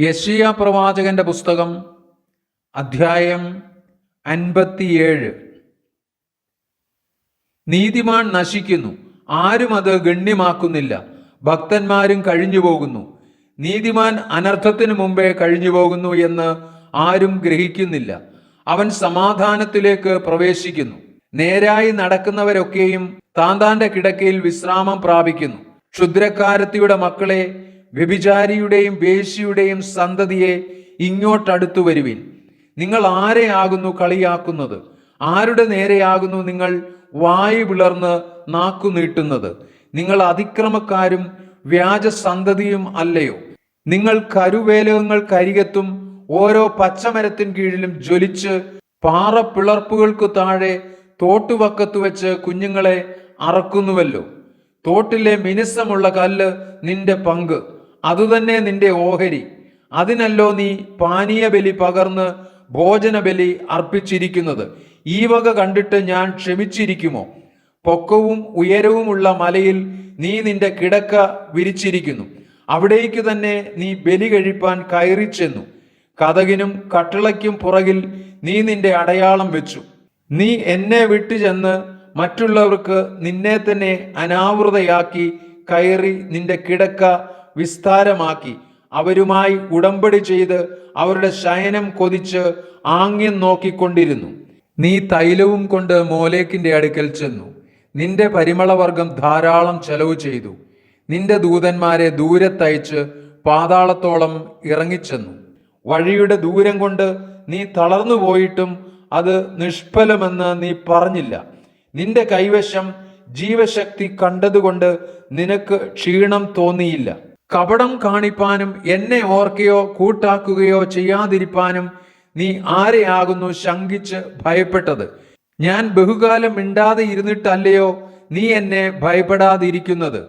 യശിയ പ്രവാചകന്റെ പുസ്തകം അധ്യായം അൻപത്തിയേഴ്. നീതിമാൻ നശിക്കുന്നു ആരും അത് ഗണ്യമാക്കുന്നില്ല ഭക്തന്മാരും കഴിഞ്ഞു പോകുന്നു നീതിമാൻ അനർത്ഥത്തിനു മുമ്പേ കഴിഞ്ഞു പോകുന്നു എന്ന് ആരും ഗ്രഹിക്കുന്നില്ല അവൻ സമാധാനത്തിലേക്ക് പ്രവേശിക്കുന്നു. നേരായി നടക്കുന്നവരൊക്കെയും താന്താന്റെ കിടക്കയിൽ വിശ്രാമം പ്രാപിക്കുന്നു. ക്ഷുദ്രക്കാരത്തിയുടെ മക്കളെ വ്യഭിചാരിയുടെയും വേശിയുടെയും സന്തതിയെ ഇങ്ങോട്ടടുത്തു വരുവിൻ. നിങ്ങൾ ആരെയാകുന്നു കളിയാക്കുന്നത്? ആരുടെ നേരെയാകുന്നു നിങ്ങൾ വായു വിളർന്ന് നാക്കു നീട്ടുന്നത്? നിങ്ങൾ അതിക്രമക്കാരും വ്യാജ സന്തതിയും അല്ലയോ? നിങ്ങൾ കരുവേലകങ്ങൾക്കരികത്തും ഓരോ പച്ചമരത്തിൻ കീഴിലും ജ്വലിച്ച് പാറ പിളർപ്പുകൾക്ക് താഴെ തോട്ടുവക്കത്തു വെച്ച് കുഞ്ഞുങ്ങളെ അറക്കുന്നുവല്ലോ. തോട്ടിലെ മിനുസമുള്ള കല്ല് നിന്റെ പങ്ക്. അതുതന്നെ നിന്റെ ഓഹരി. അതിനല്ലോ നീ പാനീയ ബലി പകർന്ന് ഭോജനബലി അർപ്പിച്ചിരിക്കുന്നത്. ഈ വക കണ്ടിട്ട് ഞാൻ ക്ഷമിച്ചിരിക്കുമോ? പൊക്കവും ഉയരവുമുള്ള മലയിൽ നീ നിന്റെ കിടക്ക വിരിച്ചിരിക്കുന്നു. അവിടേക്ക് തന്നെ നീ ബലി കഴിപ്പാൻ കയറി ചെന്നു കഥകിനും കട്ടിളയ്ക്കും പുറകിൽ നീ നിന്റെ അടയാളം വെച്ചു. നീ എന്നെ വിട്ടു ചെന്ന് മറ്റുള്ളവർക്ക് നിന്നെ തന്നെ അനാവൃതയാക്കി കയറി നിന്റെ കിടക്ക വിസ്താരമാക്കി. അവരുമായി ഉടമ്പടി ചെയ്ത് അവരുടെ ശയനം കൊതിച്ച് ആംഗ്യം നോക്കിക്കൊണ്ടിരുന്നു. നീ തൈലവും കൊണ്ട് മോലേക്കിന്റെ അടുക്കൽ ചെന്നു. നിന്റെ പരിമളവർഗം ധാരാളം ചെലവ് ചെയ്തു. നിന്റെ ദൂതന്മാരെ ദൂരത്തയച്ച് പാതാളത്തോളം ഇറങ്ങിച്ചെന്നു. വഴിയുടെ ദൂരം കൊണ്ട് നീ തളർന്നു പോയിട്ടും അത് നിഷ്ഫലമെന്ന് നീ പറഞ്ഞില്ല. നിന്റെ കൈവശം ജീവശക്തി കണ്ടതുകൊണ്ട് നിനക്ക് ക്ഷീണം തോന്നിയില്ല. കപടം കാണിപ്പാനും എന്നെ ഓർക്കുകയോ കൂട്ടാക്കുകയോ ചെയ്യാതിരിപ്പാനും നീ ആരെയാകുന്നു ശങ്കിച്ച് ഭയപ്പെട്ടത്? ഞാൻ ബഹുകാലം മിണ്ടാതെ ഇരുന്നിട്ടല്ലയോ നീ എന്നെ ഭയപ്പെടാതിരിക്കുന്നത്?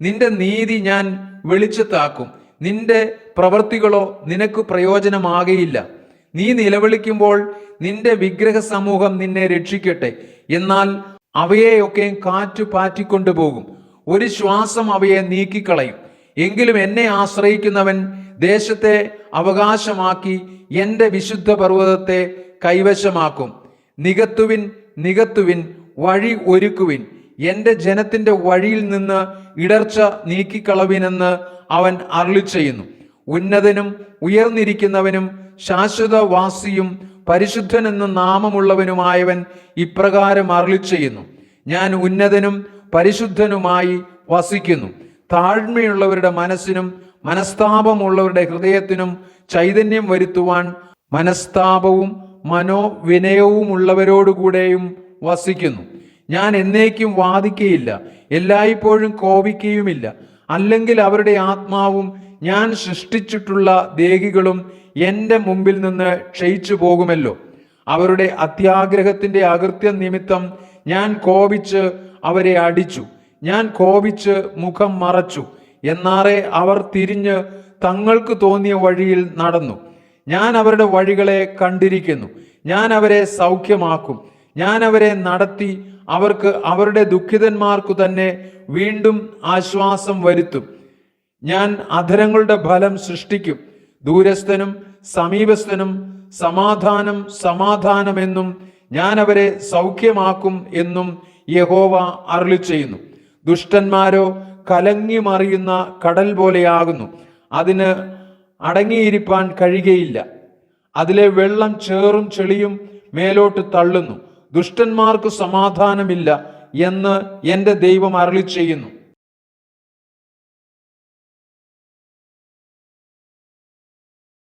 നിന്റെ നീതി ഞാൻ വെളിച്ചത്താക്കും. നിന്റെ പ്രവൃത്തികളോ നിനക്ക് പ്രയോജനമാകയില്ല. നീ നിലവിളിക്കുമ്പോൾ നിന്റെ വിഗ്രഹ സമൂഹം നിന്നെ രക്ഷിക്കട്ടെ. എന്നാൽ അവയെയൊക്കെ കാറ്റു പാറ്റിക്കൊണ്ടുപോകും ഒരു ശ്വാസം അവയെ നീക്കിക്കളയും. എങ്കിലും എന്നെ ആശ്രയിക്കുന്നവൻ ദേശത്തെ അവകാശമാക്കി എന്റെ വിശുദ്ധ പർവതത്തെ കൈവശമാക്കും. നികത്തുവിൻ നികത്തുവിൻ വഴി ഒരുക്കുവിൻ. എന്റെ ജനത്തിന്റെ വഴിയിൽ നിന്ന് ഇടർച്ച നീക്കിക്കളവിനെന്ന് അവൻ അരുളി ചെയ്യുന്നു ഉന്നതനും ഉയർന്നിരിക്കുന്നവനും ശാശ്വതവാസിയും പരിശുദ്ധനെന്ന നാമമുള്ളവനുമായവൻ ഇപ്രകാരം അരുളി ചെയ്യുന്നു ഞാൻ ഉന്നതനും പരിശുദ്ധനുമായി വസിക്കുന്നു. താഴ്മയുള്ളവരുടെ മനസ്സിനും മനസ്താപമുള്ളവരുടെ ഹൃദയത്തിനും ചൈതന്യം വരുത്തുവാൻ മനസ്താപവും മനോവിനയവുമുള്ളവരോടുകൂടെയും വസിക്കുന്നു. ഞാൻ എന്നേക്കും വാദിക്കുകയില്ല എല്ലായ്പ്പോഴും കോപിക്കുകയുമില്ല അല്ലെങ്കിൽ അവരുടെ ആത്മാവും ഞാൻ സൃഷ്ടിച്ചിട്ടുള്ള ദേഹികളും എന്റെ മുമ്പിൽ നിന്ന് ക്ഷയിച്ചു പോകുമല്ലോ. അവരുടെ അത്യാഗ്രഹത്തിന്റെ അകൃത്യ നിമിത്തം ഞാൻ കോപിച്ച് അവരെ അടിച്ചു. ഞാൻ കോപിച്ച് മുഖം മറച്ചു. എന്നാറെ അവർ തിരിഞ്ഞ് തങ്ങൾക്ക് തോന്നിയ വഴിയിൽ നടന്നു. ഞാൻ അവരുടെ വഴികളെ കണ്ടിരിക്കുന്നു. ഞാൻ അവരെ സൗഖ്യമാക്കും. ഞാൻ അവരെ നടത്തി അവർക്ക് അവരുടെ ദുഃഖിതന്മാർക്കു തന്നെ വീണ്ടും ആശ്വാസം വരുത്തും. ഞാൻ അധരങ്ങളുടെ ഫലം സൃഷ്ടിക്കും. ദൂരസ്ഥനും സമീപസ്ഥനും സമാധാനം സമാധാനമെന്നും ഞാൻ അവരെ സൗഖ്യമാക്കും എന്നും യഹോവ അരുളി ചെയ്യുന്നു ദുഷ്ടന്മാരോ കലങ്ങി മറിയുന്ന കടൽ പോലെയാകുന്നു. അതിന് അടങ്ങിയിരിപ്പാൻ കഴിയുകയില്ല. അതിലെ വെള്ളം ചേറും ചെളിയും മേലോട്ട് തള്ളുന്നു. ദുഷ്ടന്മാർക്ക് സമാധാനമില്ല എന്ന് എന്റെ ദൈവം അരളി ചെയ്യുന്നു